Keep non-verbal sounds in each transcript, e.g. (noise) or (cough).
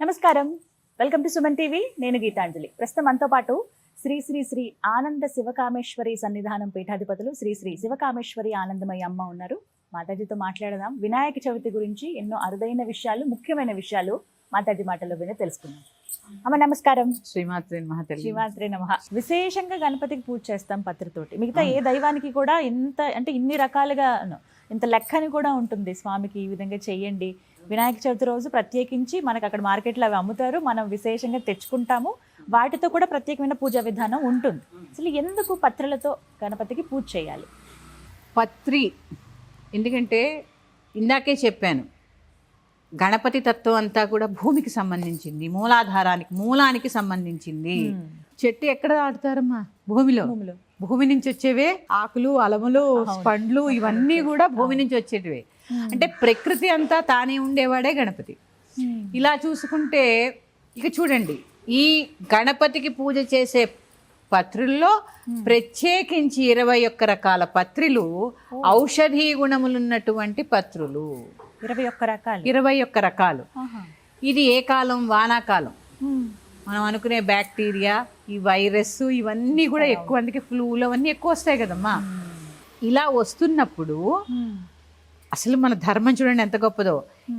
నమస్కారం. Welcome to Suman TV. నేను గీతాంజలి. ప్రస్తుతం మనతో పాటు శ్రీ శ్రీ శ్రీ ఆనంద శివకామేశ్వరి సన్నిధానం పీఠాధిపతులు శ్రీ శ్రీ శివకామేశ్వరి ఆనందమయ్య అమ్మ ఉన్నారు. మాతాజీతో మాట్లాడదాం. వినాయక చవితి గురించి ఎన్నో అరుదైన విషయాలు ముఖ్యమైన విషయాలు మాతాజీ మాటల్లో విని తెలుసుకుందాం. అమ్మ నమస్కారం. శ్రీమాత్రి మహతల్లి శ్రీమాత్రే నమ. విశేషంగా గణపతికి పూజ చేస్తాం పత్రితోటి. మిగతా ఏ దైవానికి కూడా ఇంత అంటే ఇన్ని రకాలుగా ఇంత లెక్కని కూడా ఉంటుంది. స్వామికి ఈ విధంగా చెయ్యండి వినాయక చవితి రోజు ప్రత్యేకించి మనకు అక్కడ మార్కెట్లో అవి అమ్ముతారు. మనం విశేషంగా తెచ్చుకుంటాము. వాటితో కూడా ప్రత్యేకమైన పూజా విధానం ఉంటుంది. అసలు ఎందుకు పత్రులతో గణపతికి పూజ చేయాలి? పత్రి ఎందుకంటే ఇందాకే చెప్పాను గణపతి తత్వం అంతా కూడా భూమికి సంబంధించింది మూలాధారానికి మూలానికి సంబంధించింది. చెట్టు ఎక్కడ ఆడుతారమ్మా? భూమిలో. భూమి నుంచి వచ్చేవే ఆకులు అలములు పండ్లు ఇవన్నీ (laughs) కూడా భూమి నుంచి వచ్చేటివే. అంటే ప్రకృతి అంతా తానే ఉండేవాడే గణపతి. ఇలా చూసుకుంటే ఇక చూడండి ఈ గణపతికి పూజ చేసే పత్రుల్లో ప్రత్యేకించి ఇరవై ఒక్క రకాల పత్రులు ఔషధీ గుణములున్నటువంటి పత్రులు. ఇరవై ఒక్క రకాలు. ఇరవై ఒక్క రకాలు. ఇది ఏ కాలం? వానాకాలం. మనం అనుకునే బ్యాక్టీరియా ఈ వైరస్ ఇవన్నీ కూడా ఎక్కువ అందుకే ఫ్లూలు అవన్నీ ఎక్కువ వస్తాయి కదమ్మా. ఇలా వస్తున్నప్పుడు. అసలు మన ధర్మం చూడండి ఎంత గొప్పదో.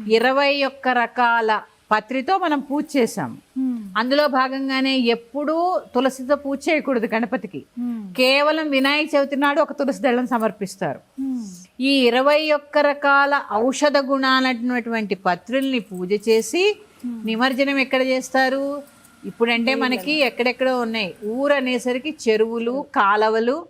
ఇరవై ఒక్క రకాల పత్రితో మనం పూజ చేసాం ఉమ్. అందులో భాగంగానే ఎప్పుడూ తులసితో పూజ చేయకూడదు గణపతికి. ఉమ్. కేవలం వినాయక చవితి నాడు ఒక తులసి దళం సమర్పిస్తారు. ఈ ఇరవై ఒక్క రకాల ఔషధ గుణాలటువంటి పత్రుల్ని పూజ చేసి నిమజ్జనం ఎక్కడ చేస్తారు? ఇప్పుడంటే మనకి ఎక్కడెక్కడో ఉన్నాయి. ఊరు అనేసరికి చెరువులు కాలవలు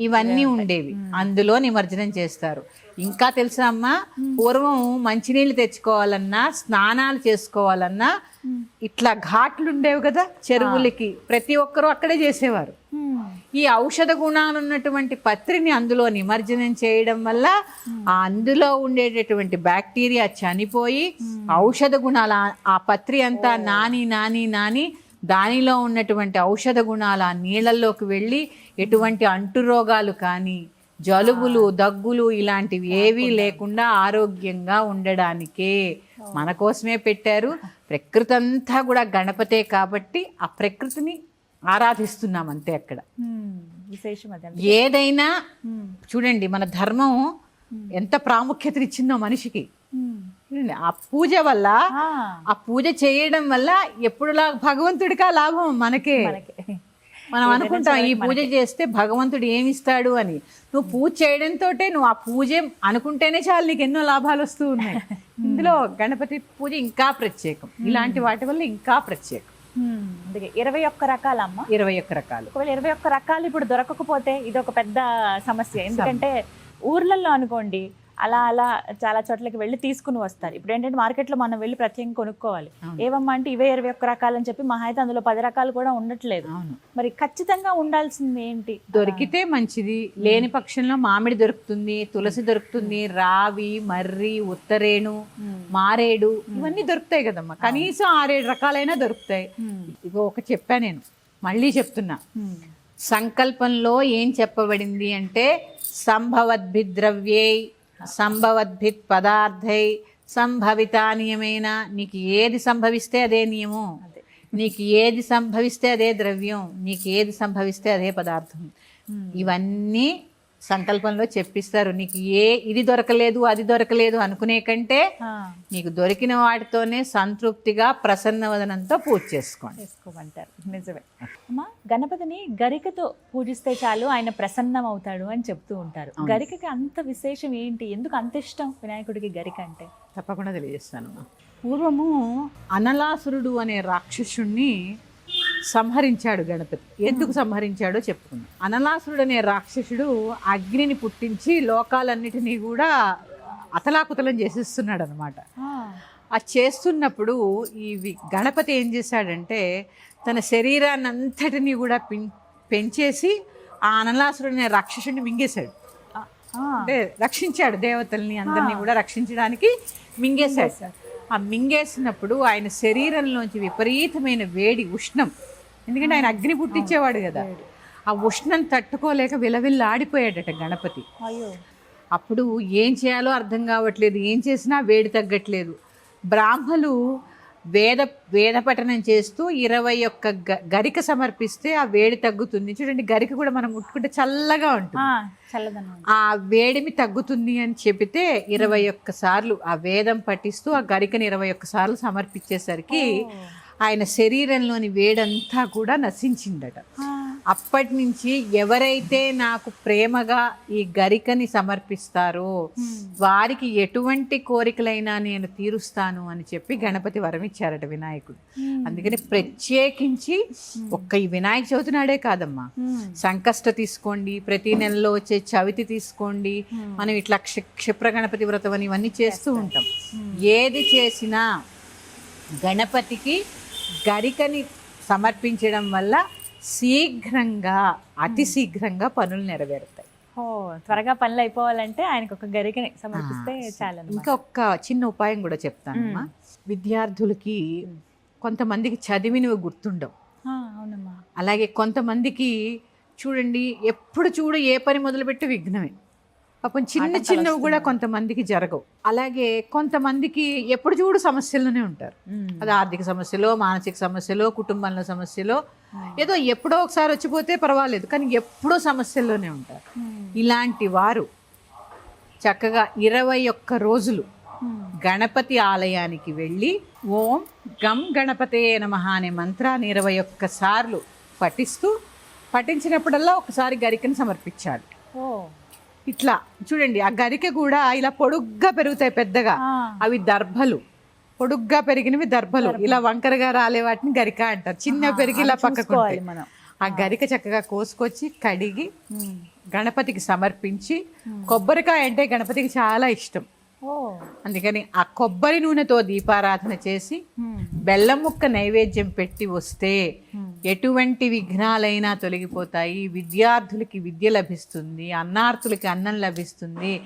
ఇవన్నీ ఉండేవి. అందులో నిమజ్జనం చేస్తారు. ఇంకా తెలుసా అమ్మా? పూర్వం మంచినీళ్ళు తెచ్చుకోవాలన్నా స్నానాలు చేసుకోవాలన్నా ఇట్లా ఘాట్లు ఉండేవి కదా చెరువులకి. ప్రతి ఒక్కరూ అక్కడే చేసేవారు. ఈ ఔషధ గుణాలు ఉన్నటువంటి పత్రిని అందులో నిమజ్జనం చేయడం వల్ల ఆ అందులో ఉండేటటువంటి బ్యాక్టీరియా చనిపోయి ఔషధ గుణాల ఆ- పత్రి అంతా నాని నాని నాని దానిలో ఉన్నటువంటి ఔషధ గుణాలు ఆ నీళ్ళల్లోకి వెళ్ళి ఎటువంటి అంటు రోగాలు కానీ జలుబులు దగ్గులు ఇలాంటివి ఏవీ లేకుండా ఆరోగ్యంగా ఉండడానికే మన కోసమే పెట్టారు. ప్రకృతి అంతా కూడా గణపతే కాబట్టి ఆ ప్రకృతిని ఆరాధిస్తున్నాం అంతే అక్కడ. విశేషం ఏదైనా. చూడండి మన ధర్మం ఎంత ప్రాముఖ్యతనిచ్చిందో మనిషికి. ఆ పూజ వల్ల ఆ. పూజ చేయడం వల్ల ఎప్పుడులా భగవంతుడికి లాభం మనకే. మనం అనుకుంటాం ఈ పూజ చేస్తే భగవంతుడు ఏమిస్తాడు అని. నువ్వు పూజ చేయడంతో నువ్వు ఆ పూజ అనుకుంటేనే చాలు నీకు ఎన్నో లాభాలు వస్తూ ఉన్నాయి. (laughs) ఇందులో గణపతి పూజ ఇంకా ప్రత్యేకం. ఇలాంటి వాటి వల్ల ఇంకా ప్రత్యేకం. అందుకే ఇరవై ఒక్క రకాలమ్మ. ఇరవై ఒక్క రకాలు. ఒకవేళ ఇరవై ఒక్క రకాలు ఇప్పుడు దొరకకపోతే ఇది ఒక పెద్ద సమస్య. ఎందుకంటే ఊర్లలో అనుకోండి అలా అలా చాలా చోట్లకి వెళ్ళి తీసుకుని వస్తారు. ఇప్పుడు ఏంటంటే మార్కెట్లో మనం వెళ్ళి ప్రత్యేకంగా కొనుక్కోవాలి. ఏవమ్మా అంటే ఇవే ఇరవై ఒక్క రకాలని చెప్పి మహా అయితే అందులో పది రకాలు కూడా ఉండట్లేదు. అవును. మరి ఖచ్చితంగా ఉండాల్సింది ఏంటి? దొరికితే మంచిది. లేని పక్షంలో మామిడి దొరుకుతుంది తులసి దొరుకుతుంది రావి మర్రి ఉత్తరేణు మారేడు ఇవన్నీ దొరుకుతాయి కదమ్మా. కనీసం ఆరేడు రకాలైనా దొరుకుతాయి. ఇగో ఒక చెప్పా నేను. మళ్ళీ చెప్తున్నా. సంకల్పంలో ఏం చెప్పబడింది అంటే సంభవద్భిద్ ద్రవ్యై సంభవద్భిత్ పదార్థై సంభవిత నియమైన. నీకు ఏది సంభవిస్తే అదే నియమం. నీకు ఏది సంభవిస్తే అదే ద్రవ్యం. నీకు ఏది సంభవిస్తే అదే పదార్థం. ఇవన్నీ సంకల్పంలో చెప్పిస్తారు. నీకు ఏ ఇది దొరకలేదు అది దొరకలేదు అనుకునే కంటే నీకు దొరికిన వాటితోనే సంతృప్తిగా ప్రసన్నవదనంతో పూజ చేసుకోండి. చేసుకోమంటారు. నిజమే. అమ్మా గణపతిని గరికతో పూజిస్తే చాలు ఆయన ప్రసన్నం అవుతాడు అని చెప్తూ ఉంటారు. గరికకి అంత విశేషం ఏంటి? ఎందుకు అంత ఇష్టం వినాయకుడికి గరిక అంటే? తప్పకుండా తెలియజేస్తాను పూర్వము అనలాసురుడు అనే రాక్షసుణ్ణి సంహరించాడు గణపతి. ఎందుకు సంహరించాడో చెప్పుకుందాం. అనలాసురుడు అనే రాక్షసుడు అగ్నిని పుట్టించి లోకాలన్నిటినీ కూడా అతలాకుతలం చేసేస్తున్నాడు అనమాట ఆ చేస్తున్నప్పుడు ఈ గణపతి ఏం చేశాడంటే తన శరీరాన్ని అంతటినీ కూడా పెంచేసి ఆ అనలాసురుడు అనే రాక్షసుడిని మింగేశాడు. అంటే రక్షించాడు దేవతల్ని అందరినీ కూడా రక్షించడానికి మింగేశాడు. ఆ మింగేసినప్పుడు ఆయన శరీరంలోంచి విపరీతమైన వేడి ఉష్ణం ఎందుకంటే ఆయన అగ్ని పుట్టించేవాడు కదా. ఆ ఉష్ణం తట్టుకోలేక విలవిల్లాడిపోయాడట గణపతి. అయ్యో. అప్పుడు ఏం చేయాలో అర్థం కావట్లేదు ఏం చేసినా వేడి తగ్గట్లేదు. బ్రాహ్మలు వేద వేద పఠనం చేస్తూ ఇరవై ఒక్క గరిక సమర్పిస్తే ఆ వేడి తగ్గుతుంది. చూడండి గరిక కూడా మనం ముట్టుకుంటే చల్లగా ఉంటుంది. ఆ, వేడిమి తగ్గుతుంది అని చెబితే ఇరవై ఒక్క సార్లు ఆ వేదం పఠిస్తూ ఆ గరికని ఇరవై ఒక్క సార్లు సమర్పించేసరికి ఆయన శరీరంలోని వేడంతా కూడా నశించిందట. అప్పటి నుంచి ఎవరైతే నాకు ప్రేమగా ఈ గరికని సమర్పిస్తారో వారికి ఎటువంటి కోరికలైనా నేను తీరుస్తాను అని చెప్పి గణపతి వరం ఇచ్చారట వినాయకుడు. అందుకని ప్రత్యేకించి ఒక్క ఈ వినాయక చవితి నాడే కాదమ్మా. సంకష్ట తీసుకోండి ప్రతి నెలలో వచ్చే చవితి తీసుకోండి మనం ఇట్లా క్షి క్షిప్ర గణపతి వ్రతం అని ఇవన్నీ చేస్తూ ఉంటాం. ఏది చేసినా గణపతికి గరికని సమర్పించడం వల్ల శీఘ్రంగా అతి శీఘ్రంగా పనులు నెరవేరుతాయి. ఓ త్వరగా పనులు అయిపోవాలంటే ఆయనకు ఒక గరికని సమర్పిస్తే చాలు ఇంకా ఒక్క చిన్న ఉపాయం కూడా చెప్తానమ్మా విద్యార్థులకి కొంతమందికి చదివినవి గుర్తుండవు. అవునమ్మా. అలాగే కొంతమందికి చూడండి ఎప్పుడు చూడు ఏ పని మొదలుపెట్టి విఘ్నమే. పాపం చిన్న చిన్నవి కూడా కొంతమందికి జరగవు. అలాగే కొంతమందికి ఎప్పుడు చూడు సమస్యల్లోనే ఉంటారు. అది ఆర్థిక సమస్యలో మానసిక సమస్యలో కుటుంబంలో సమస్యలో. ఏదో ఎప్పుడో ఒకసారి వచ్చిపోతే పర్వాలేదు కానీ ఎప్పుడో సమస్యల్లోనే ఉంటారు. ఇలాంటి వారు చక్కగా ఇరవై ఒక్క రోజులు గణపతి ఆలయానికి వెళ్ళి ఓం గం గణపతే నమః అనే మంత్రాన్ని ఇరవై ఒక్క సార్లు పఠిస్తూ పఠించినప్పుడల్లా ఒకసారి గరికను సమర్పించాలి. ఓ. ఇట్లా చూడండి ఆ గరిక కూడా ఇలా పొడుగ్గా పెరుగుతాయి పెద్దగా. అవి దర్భలు. పొడుగ్గా పెరిగినవి దర్భలు. ఇలా వంకరగా రాలే వాటిని గరిక అంటారు. చిన్న పెరిగి ఇలా పక్కకు. మనం. ఆ గరిక చక్కగా కోసుకొచ్చి కడిగి. గణపతికి సమర్పించి కొబ్బరికాయ అంటే గణపతికి చాలా ఇష్టం. అందుకని ఆ కొబ్బరి నూనెతో దీపారాధన చేసి. బెల్లం ముక్క నైవేద్యం పెట్టి వస్తే ఎటువంటి విఘ్నాలైనా తొలగిపోతాయి. విద్యార్థులకి విద్య లభిస్తుంది. అన్నార్థులకి అన్నం లభిస్తుంది.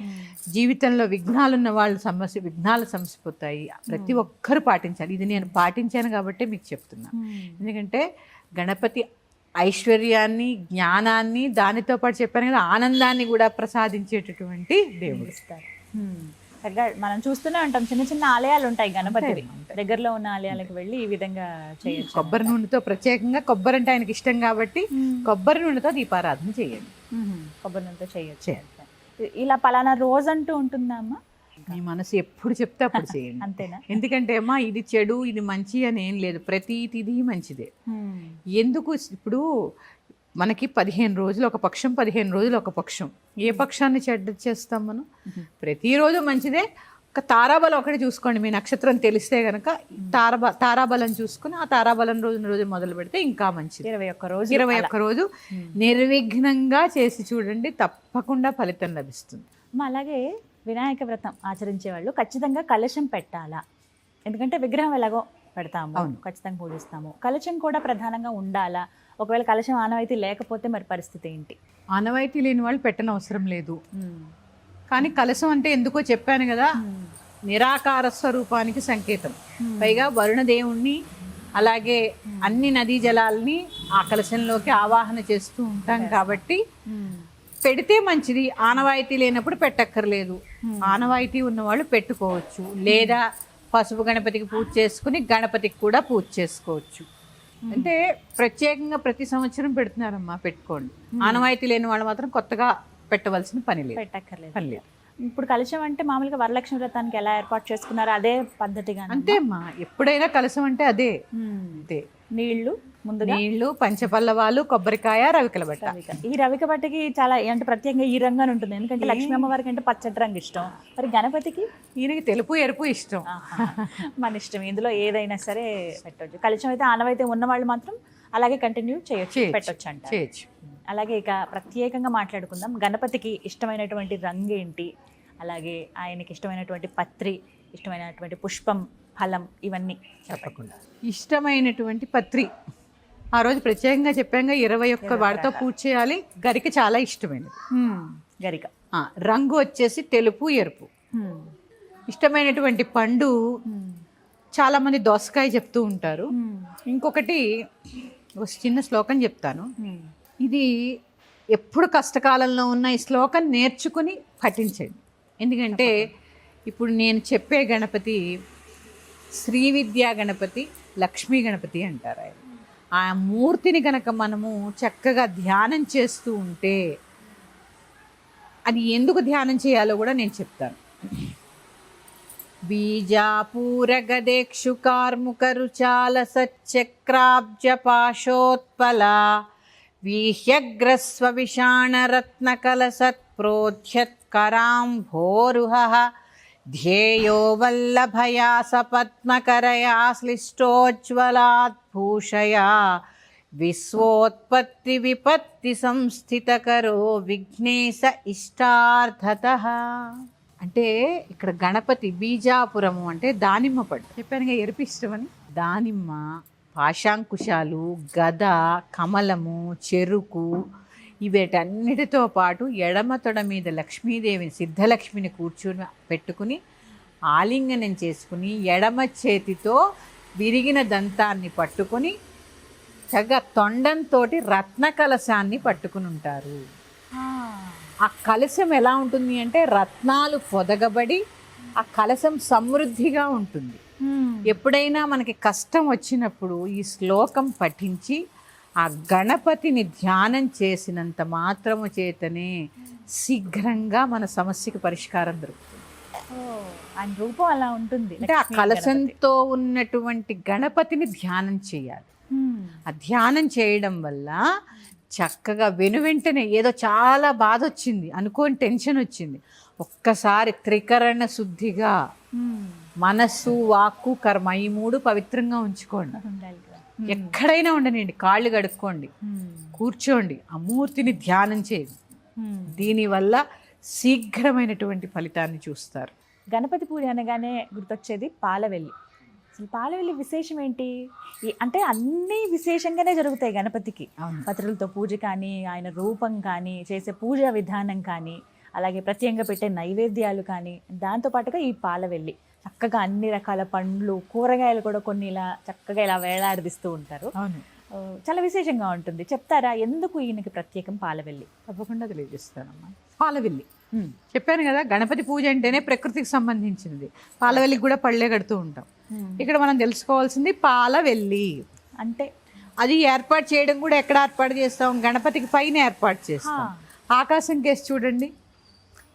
జీవితంలో విఘ్నాలున్న వాళ్ళు సమస్య విఘ్నాలు సమసిపోతాయి. ప్రతి ఒక్కరు పాటించాలి. ఇది నేను పాటించాను కాబట్టి మీకు చెప్తున్నాను ఉమ్. ఎందుకంటే గణపతి ఐశ్వర్యాన్ని జ్ఞానాన్ని దానితో పాటు చెప్పాను కదా ఆనందాన్ని కూడా ప్రసాదించేటటువంటి దేవుడు. చక్కగా మనం చూస్తూనే ఉంటాం. చిన్న చిన్న ఆలయాలు ఉంటాయి గణపతివి. దగ్గరలో ఉన్న ఆలయాలకు వెళ్ళి ఈ విధంగా చేయొచ్చు. కొబ్బరి నూనెతో ప్రత్యేకంగా కొబ్బరి అంటే ఆయనకి ఇష్టం కాబట్టి కొబ్బరి నూనెతో దీపారాధన చేయండి. కొబ్బరి నూనెతో చేయొచ్చు. ఇలా పలానా రోజు అంటూ ఉంటుందా అమ్మా? మీ మనసు ఎప్పుడు చెప్తే అప్పుడు చేయండి. అంతేనా? ఎందుకంటే అమ్మా ఇది చెడు ఇది మంచి అని ఏం లేదు. ప్రతి తిథి మంచిదే. ఎందుకు ఇప్పుడు మనకి పదిహేను రోజులు ఒక పక్షం పదిహేను రోజులు ఒక పక్షం. ఏ పక్షాన్ని చెడ్డ చేస్తాం మనం? ప్రతిరోజు మంచిదే. ఒక తారాబలం ఒకటి చూసుకోండి. మీ నక్షత్రం తెలిస్తే గనక తారాబ తారాబలం చూసుకుని ఆ తారాబలం రోజు రోజు మొదలు పెడితే ఇంకా మంచిది. ఇరవై ఒక్క రోజు ఇరవై ఒక్క రోజు నిర్విఘ్నంగా చేసి చూడండి. తప్పకుండా ఫలితం లభిస్తుంది. అలాగే వినాయక వ్రతం ఆచరించే వాళ్ళు ఖచ్చితంగా కలశం పెట్టాలా? ఎందుకంటే విగ్రహం ఎలాగో పెడతాము ఖచ్చితంగా పూజిస్తాము. కలశం కూడా ప్రధానంగా ఉండాలా? ఒకవేళ కలశం ఆనవాయితీ లేకపోతే మరి పరిస్థితి ఏంటి? ఆనవాయితీ లేని వాళ్ళు పెట్టనవసరం అవసరం లేదు కానీ కలశం అంటే ఎందుకో చెప్పాను కదా నిరాకార స్వరూపానికి సంకేతం. పైగా వరుణదేవుణ్ణి అలాగే అన్ని నదీ జలాల్ని ఆ కలశంలోకి ఆవాహన చేస్తూ ఉంటాం కాబట్టి పెడితే మంచిది. ఆనవాయితీ లేనప్పుడు పెట్టక్కర్లేదు. ఆనవాయితీ ఉన్నవాళ్ళు పెట్టుకోవచ్చు. లేదా పసుపు గణపతికి పూజ చేసుకుని గణపతికి కూడా పూజ చేసుకోవచ్చు. అంటే ప్రత్యేకంగా ప్రతి సంవత్సరం పెడుతున్నారమ్మా పెట్టుకోండి. ఆనవాయితీ లేని వాళ్ళు మాత్రం కొత్తగా పెట్టవలసిన పని లేదు. పెట్టక్కర్లేదు. పని లేదు. ఇప్పుడు కలశం అంటే మామూలుగా వరలక్ష్మి వ్రతానికి ఎలా ఏర్పాటు చేసుకున్నారో అదే పద్ధతిగా అంతే అమ్మా ఎప్పుడైనా కలసం అంటే అదే. అంతే. నీళ్ళు ముందుగా. నీళ్ళు పంచపల్లవాలు కొబ్బరికాయ రవికల బట్ట. ఈ రవిక బట్టకి చాలా అంటే ప్రత్యేకంగా ఈ రంగానే ఉంటుంది. ఎందుకంటే లక్ష్మీ అమ్మవారికి అంటే పచ్చటి రంగు ఇష్టం. మరి గణపతికి? ఈయనకి తెలుపు ఎరుపు ఇష్టం. మన ఇష్టం. ఇందులో ఏదైనా సరే పెట్టొచ్చు. కలుషం అయితే ఆనవైతే ఉన్న వాళ్ళు మాత్రం అలాగే కంటిన్యూ చేయొచ్చు చేయొచ్చు. పెట్టొచ్చు అంట చేయొచ్చు. అలాగే ఇక ప్రత్యేకంగా మాట్లాడుకుందాం. గణపతికి ఇష్టమైనటువంటి రంగు ఏంటి అలాగే ఆయనకి ఇష్టమైనటువంటి పత్రి ఇష్టమైనటువంటి పుష్పం ఫలం ఇవన్నీ. తప్పకుండా. ఇష్టమైనటువంటి పత్రి. ఆ రోజు ప్రత్యేకంగా చెప్పాక ఇరవై ఒక్క వాడితో పూజ చేయాలి. గరిక చాలా ఇష్టమైనది. గరిక. ఆ, రంగు వచ్చేసి తెలుపు ఎరుపు. ఇష్టమైనటువంటి పండు హ్మ్. చాలా మంది దోసకాయ చెప్తూ ఉంటారు. ఇంకొకటి ఒక చిన్న శ్లోకం చెప్తాను. ఇది ఎప్పుడు కష్టకాలంలో ఉన్న ఈ శ్లోకం నేర్చుకుని పఠించండి. ఎందుకంటే ఇప్పుడు నేను చెప్పే గణపతి శ్రీ విద్యా గణపతి లక్ష్మీ గణపతి అంటారు ఆయన. ఆ మూర్తిని కనుక మనము చక్కగా ధ్యానం చేస్తూ ఉంటే అది ఎందుకు ధ్యానం చేయాలో కూడా నేను చెప్తాను. బీజాపూర గదేక్షు కార్ముకరుచాల సచ్చక్రాబ్జ పాశోత్పల వీహ్యగ్రస్వ విషాణరత్నకలసత్ప్రోధ్యత్కరాంభోరుహ ధ్యేయో వల్లభయా సపద్మకరయా శ్లిష్టోజ్వలాత్ భూషయా. విశ్వోత్పత్తి విపత్తి సంస్థితకరో విఘ్నేశ ఇష్టార్థత అంటే ఇక్కడ గణపతి బీజాపురము అంటే దానిమ్మ పట్టు చెప్పాను ఎరుపు ఇష్టమని. దానిమ్మ పాశాంకుశాలు గద కమలము చెరుకు వీటన్నిటితో పాటు ఎడమ తొడ మీద లక్ష్మీదేవిని సిద్ధలక్ష్మిని కూర్చుని పెట్టుకుని ఆలింగనం చేసుకుని ఎడమ చేతితో విరిగిన దంతాన్ని పట్టుకొని చక్కగా తొండంతో రత్న కలశాన్ని పట్టుకుని ఉంటారు. ఆ. కలశం ఎలా ఉంటుంది అంటే రత్నాలు పొదగబడి ఆ కలశం సమృద్ధిగా ఉంటుంది. ఎప్పుడైనా మనకి కష్టం వచ్చినప్పుడు ఈ శ్లోకం పఠించి ఆ గణపతిని ధ్యానం చేసినంత మాత్రము చేతనే శీఘ్రంగా మన సమస్యకి పరిష్కారం దొరుకుతుంది ఆయన రూపం అలా ఉంటుంది అంటే ఆ కలశంతో ఉన్నటువంటి గణపతిని ధ్యానం చేయాలి. ఆ ధ్యానం చేయడం వల్ల చక్కగా వెను వెంటనే ఏదో చాలా బాధ వచ్చింది అనుకోని టెన్షన్ వచ్చింది ఒక్కసారి త్రికరణ శుద్ధిగా. మనస్సు వాక్కు కర్మ ఈ మూడు పవిత్రంగా ఉంచుకోండి. ఎక్కడైనా ఉండనండి కాళ్ళు కడుక్కోండి. కూర్చోండి ఆ మూర్తిని ధ్యానం చేయండి. దీనివల్ల శీఘ్రమైనటువంటి ఫలితాన్ని చూస్తారు. గణపతి పూజ అనగానే గుర్తొచ్చేది పాలవెల్లి. అసలు పాలవెల్లి విశేషం ఏంటి? అంటే అన్నీ విశేషంగానే జరుగుతాయి గణపతికి. పత్రులతో పూజ కానీ ఆయన రూపం కానీ చేసే పూజా విధానం కానీ అలాగే ప్రత్యేకంగా పెట్టే నైవేద్యాలు కానీ దాంతో పాటుగా ఈ పాలవెల్లి. చక్కగా అన్ని రకాల పండ్లు కూరగాయలు కూడా కొన్ని ఇలా చక్కగా ఇలా వేలాడదీస్తూ ఉంటారు. అవును. చాలా విశేషంగా ఉంటుంది. చెప్తారా ఎందుకు ఈయనకి ప్రత్యేకం పాలవెల్లి? తప్పకుండా తెలియజేస్తానమ్మా. పాలవెల్లి. చెప్పాను కదా గణపతి పూజ అంటేనే ప్రకృతికి సంబంధించినది. పాలవెల్లికి కూడా పళ్ళే కడుతూ ఉంటాం. ఇక్కడ మనం తెలుసుకోవాల్సింది పాలవెల్లి. అంటే? అది ఏర్పాటు చేయడం కూడా ఎక్కడ ఏర్పాటు చేస్తాం? గణపతికి పైన ఏర్పాటు చేస్తాం. ఆకాశం కేసి చూడండి.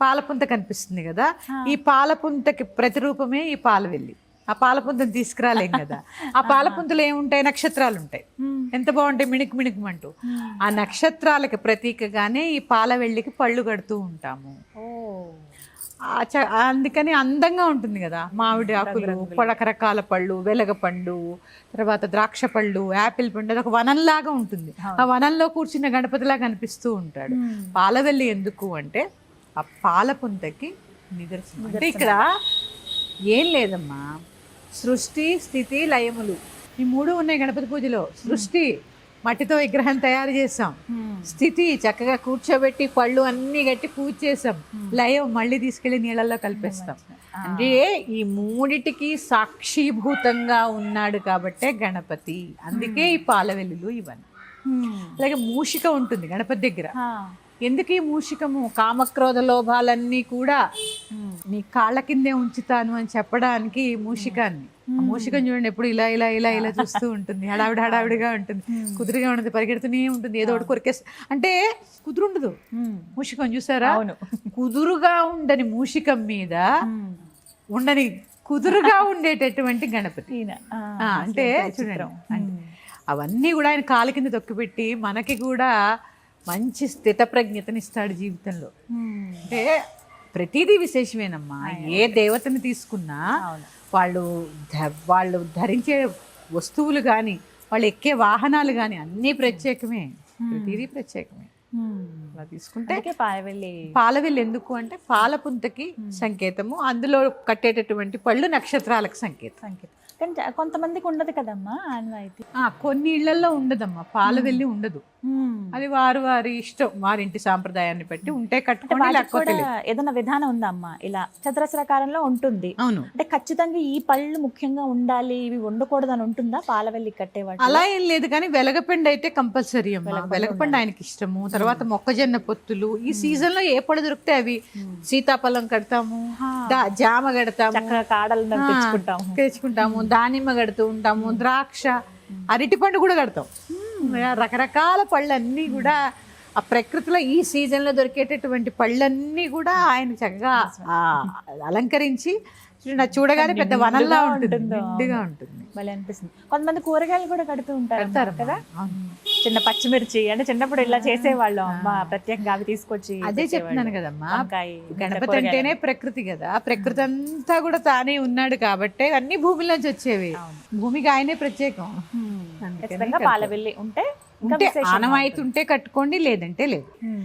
పాలపుంత కనిపిస్తుంది కదా. ఈ పాలపుంతకి ప్రతిరూపమే ఈ పాలవెల్లి. ఆ పాలపుంతను తీసుకురాలేం కదా. ఆ (laughs) పాలపుంతలు ఏముంటాయి? నక్షత్రాలు ఉంటాయి. ఎంత బాగుంటాయి? మిణుకు మిణుకుమంటూ. ఆ నక్షత్రాలకి ప్రతీకగానే ఈ పాలవెల్లికి పళ్ళు కడుతూ ఉంటాము. అందుకని అందంగా ఉంటుంది కదా. మామిడి ఆకులు రకరకాల పళ్ళు వెలగ పండు తర్వాత ద్రాక్ష పళ్ళు యాపిల్ పండు అది ఒక వనంలాగా ఉంటుంది. ఆ వనంలో కూర్చున్న గణపతిలాగా కనిపిస్తూ ఉంటాడు. పాలవెల్లి ఎందుకు అంటే ఆ పాలపుంతకి నిదర్శనం. అంటే ఇక్కడ ఏం లేదమ్మా. సృష్టి స్థితి లయములు. ఈ మూడు ఉన్నాయి గణపతి పూజలో. సృష్టి మట్టితో విగ్రహం తయారు చేసాం హ్మ్. స్థితి చక్కగా కూర్చోబెట్టి పళ్ళు అన్ని గట్టి పూజ చేసాం లయం మళ్ళీ తీసుకెళ్ళి నీళ్ళల్లో కలిపేస్తాం. అంటే ఈ మూడిటికి సాక్షిభూతంగా ఉన్నాడు కాబట్టే గణపతి. అందుకే ఈ పాలవెల్లులు ఇవన్నీ. హ్మ్. అలాగే మూషిక ఉంటుంది గణపతి దగ్గర. ఆ. ఎందుకు ఈ మూషికము? కామక్రోధ లోభాలన్నీ కూడా. నీ కాళ్ళ కిందే ఉంచుతాను అని చెప్పడానికి మూషికాన్ని. మూషికం చూడండి ఎప్పుడు ఇలా ఇలా ఇలా ఇలా చూస్తూ ఉంటుంది. హడావిడి హడావిడిగా ఉంటుంది. కుదురుగా ఉండదు పరిగెడుతూనే ఉంటుంది. ఏదో ఒకటి కొరికేస్తా అంటే కుదురుండదు. మూషికం చూసారా? అవును. కుదురుగా ఉండని మూషికం మీద. ఉండని కుదురుగా ఉండేటటువంటి గణపతి. అంటే చూడండి. అవన్నీ కూడా ఆయన కాలు కింద తొక్కిపెట్టి మనకి కూడా మంచి స్థిత ప్రజ్ఞతనిస్తాడు జీవితంలో. అంటే ప్రతిదీ విశేషమేనమ్మా. ఏ దేవతని తీసుకున్నా వాళ్ళు వాళ్ళు ధరించే వస్తువులు కానీ వాళ్ళు ఎక్కే వాహనాలు కానీ అన్నీ ప్రత్యేకమే. ప్రతిదీ ప్రత్యేకమే. అలా తీసుకుంటే పాలవెల్లి పాలవెల్లి ఎందుకు అంటే పాలపుంతకి సంకేతము అందులో కట్టేటటువంటి పళ్ళు నక్షత్రాలకు సంకేతం. సంకేతం. కానీ కొంతమందికి ఉండదు కదమ్మా ఆనవాయితీ ఆ, కొన్ని ఇళ్ళలో ఉండదమ్మా. పాలవెల్లి ఉండదు. అది వారు వారి ఇష్టం. వారింటి సాంప్రదాయాన్ని బట్టి ఉంటే కట్టుకోండి. ఏదైనా విధానం ఉందా అమ్మా ఇలా చతురస్రాకారంలో ఉంటుంది. అవును. అంటే ఖచ్చితంగా ఈ పళ్ళు ముఖ్యంగా ఉండాలి ఇవి ఉండకూడదు అని ఉంటుందా? పాలవెల్లి కట్టేవాడు అలా ఏం లేదు కానీ వెలగపండు అయితే కంపల్సరీ అమ్మా. వెలగపండు ఆయనకి ఇష్టము. తర్వాత మొక్కజొన్న పొత్తులు. ఈ సీజన్లో ఏ పళ్ళు దొరికితే అవి? సీతాఫలం కడతాము జామ కడతాము కాడలు తెచ్చుకుంటాము. తెచ్చుకుంటాము దానిమ్మ కడుతూ ఉంటాము ద్రాక్ష అరటి పండు కూడా కడతాం. రకరకాల పళ్ళన్నీ కూడా ఆ ప్రకృతిలో ఈ సీజన్లో దొరికేటటువంటి పళ్ళన్నీ కూడా ఆయన చక్కగా అలంకరించి చూడగానే పెద్ద వనంలా ఉంటుంది ఉంటుంది. భలే అనిపిస్తుంది. కొంతమంది కూరగాయలు కూడా కడుతూ ఉంటారు కదా? చిన్న పచ్చిమిర్చి అంటే చిన్నప్పుడు ఇలా చేసేవాళ్ళం. అమ్మ ప్రత్యేకంగా అవి తీసుకొచ్చి అదే. చెప్తున్నాను కదమ్మా. గణపతి అంటేనే ప్రకృతి కదా. ప్రకృతి అంతా కూడా తానే ఉన్నాడు కాబట్టి అన్ని భూమిలోంచి వచ్చేవి. భూమికి ఆయనే ప్రత్యేకం. ఖచ్చితంగా పాలవెల్లి ఉంటే ఉంటే ఆనవాయితీ ఉంటే కట్టుకోండి లేదంటే లేదు ఉంటుంది.